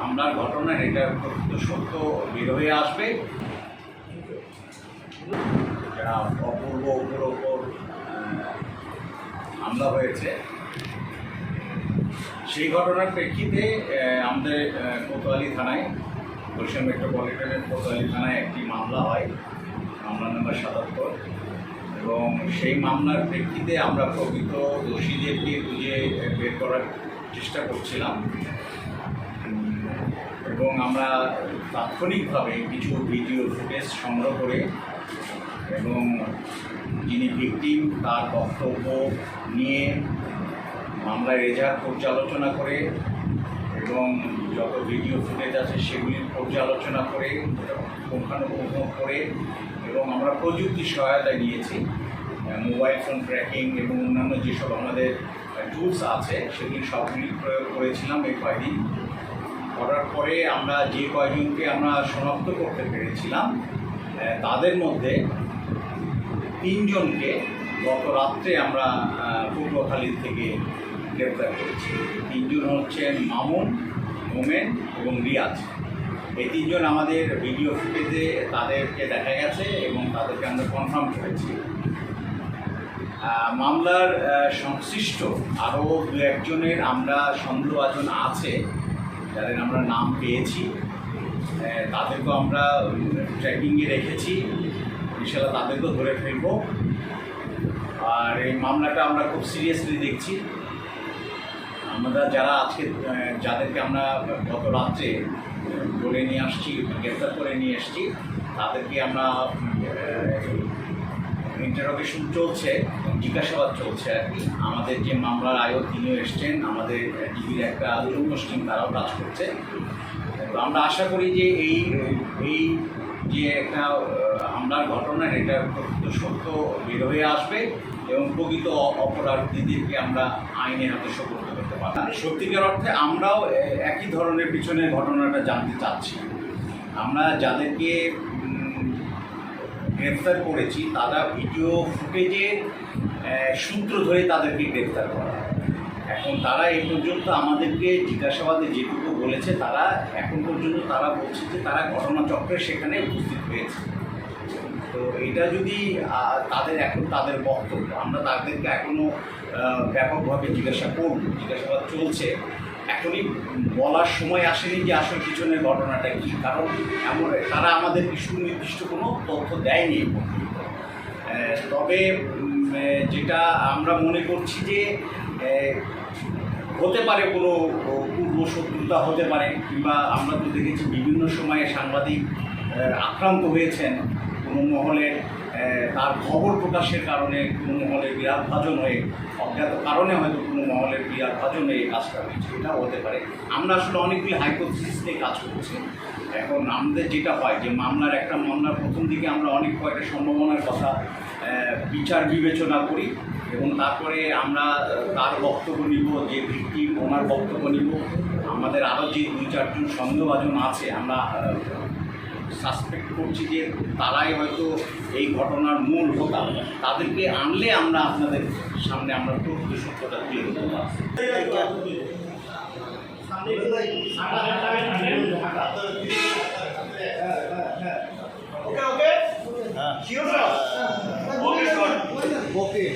হামলার ঘটনা এটা সত্য বের হয়ে আসবে। যারা অপূর্ব উপর ওপর হামলা হয়েছে। সেই ঘটনার প্রেক্ষিতে আমাদের কোতোয়ালি থানায়, বরিশাল মেট্রোপলিটনের কোতোয়ালি থানায় একটি মামলা হয়। মামলা নম্বর সাতাত্তর। এবং সেই মামলার প্রেক্ষিতে আমরা প্রকৃত দোষীদেরকে খুঁজে বের করার চেষ্টা করছিলাম। এবং আমরা তাৎক্ষণিকভাবে কিছু ভিডিও ফুটেজ সংগ্রহ করে এবং যিনি ভিকটিম তার বক্তব্য নিয়ে মামলার রেজাল্ট পর্যালোচনা করে এবং যত ভিডিও ফুটেজ আছে সেগুলির পর্যালোচনা করে, পুঙ্খানুপুঙ্খ করে এবং আমরা প্রযুক্তি সহায়তা নিয়েছি। মোবাইল ফোন ট্র্যাকিং এবং অন্যান্য যেসব আমাদের টুলস আছে, সেগুলি সবগুলি প্রয়োগ করেছিলাম এই কয়দিন। করার পরে আমরা যে কয়জনকে আমরা শনাক্ত করতে পেরেছিলাম তাদের মধ্যে তিনজনকে গত রাত্রে আমরা পূর্বখালী থেকে গ্রেপ্তার করেছি। তিনজন হচ্ছেন মামুন মোমেন এবং রিয়াজ। এই তিনজন আমাদের ভিডিও ফুটেজে তাদেরকে দেখা গেছে এবং তাদেরকে আমরা কনফার্ম করেছি। মামলার সংশ্লিষ্ট আরও দু একজনের আমরা সন্দেহভাজন আছে, যাদের আমরা নাম পেয়েছি। তাদেরকেও আমরা ট্র্যাকিংয়ে রেখেছি। ইনশাল্লাহ তাদেরকেও ধরে ফেলব। আর এই মামলাটা আমরা খুব সিরিয়াসলি দেখছি। আমরা যারা আজকে যাদেরকে আমরা গত রাত্রে ধরে নিয়ে আসছি গ্রেফতার করে নিয়ে এসছি, তাদেরকে আমরা ইন্টারোগেশন চলছে, জিজ্ঞাসাবাদ চলছে আর কি। আমাদের যে মামলার আয়ো তিনিও এসছেন, আমাদের ডিবির একটা যৌথ টিম, তারাও কাজ করছে। তো আমরা আশা করি যে এই এই যে একটা হামলার ঘটনা, এটা প্রকৃত সত্য বের হয়ে আসবে এবং প্রকৃত অপরাধীদেরকে আমরা আইনের হাতে সুপর্দ করতে সত্যিকার অর্থে আমরাও একই ধরনের পিছনের ঘটনাটা জানতে চাচ্ছি। আমরা যাদেরকে গ্রেফতার করেছি তারা ভিডিও ফুটেজের আহ, সূত্র ধরে তাদেরকে গ্রেফতার করা। এখন তারা এই পর্যন্ত আমাদেরকে জিজ্ঞাসাবাদে যেটুকু বলেছে তারা এখন পর্যন্ত তারা বলছে যে তারা ঘটনাচক্রে সেখানে উপস্থিত হয়েছে। তো এটা যদি তাদের এখন তাদের বক্তব্য, আমরা তাদেরকে এখনও ব্যাপকভাবে জিজ্ঞাসা করব, জিজ্ঞাসাবাদ চলছে। এখনই বলার সময় আসেনি যে আসল পিছনের ঘটনাটা কী, কারণ এমন, তারা আমাদেরকে সুনির্দিষ্ট কোনো তথ্য দেয়নি তবে যেটা আমরা মনে করছি যে হতে পারে কোনো পূর্ব শত্রুতা হতে পারে, কিংবা আমরা তো দেখেছি বিভিন্ন সময়ে সাংবাদিক আক্রান্ত হয়েছেন। কোনো মহলের তার খবর প্রকাশের কারণে কোনো মহলের বিরাট ভাজন হয়ে, অজ্ঞাত কারণে হয়তো কোনো মহলের বিরাট ভাজন হয়ে কাজটা হয়েছে, এটাও হতে পারে। আমরা আসলে অনেকগুলি হাইপোথিস নিয়ে কাজ করছি। এখন আমাদের যেটা হয় যে, মামলার একটা মামলার প্রথম দিকে আমরা অনেক কয়েকটা সম্ভাবনার কথা বিচার বিবেচনা করি এবং তারপরে আমরা তার বক্তব্য নিব, যে ভিত্তি ওনার বক্তব্য নিব। আমাদের আরও যে দুই চারজন সন্দেহভাজন আছে, আমরা সাসপেক্ট করছি যে তারাই হয়তো এই ঘটনার মূল হোতা। তাদেরকে আনলে আমরা আপনাদের সামনে আমরা প্রকৃত সত্যটা তুলে ধরতে পারব। Okay,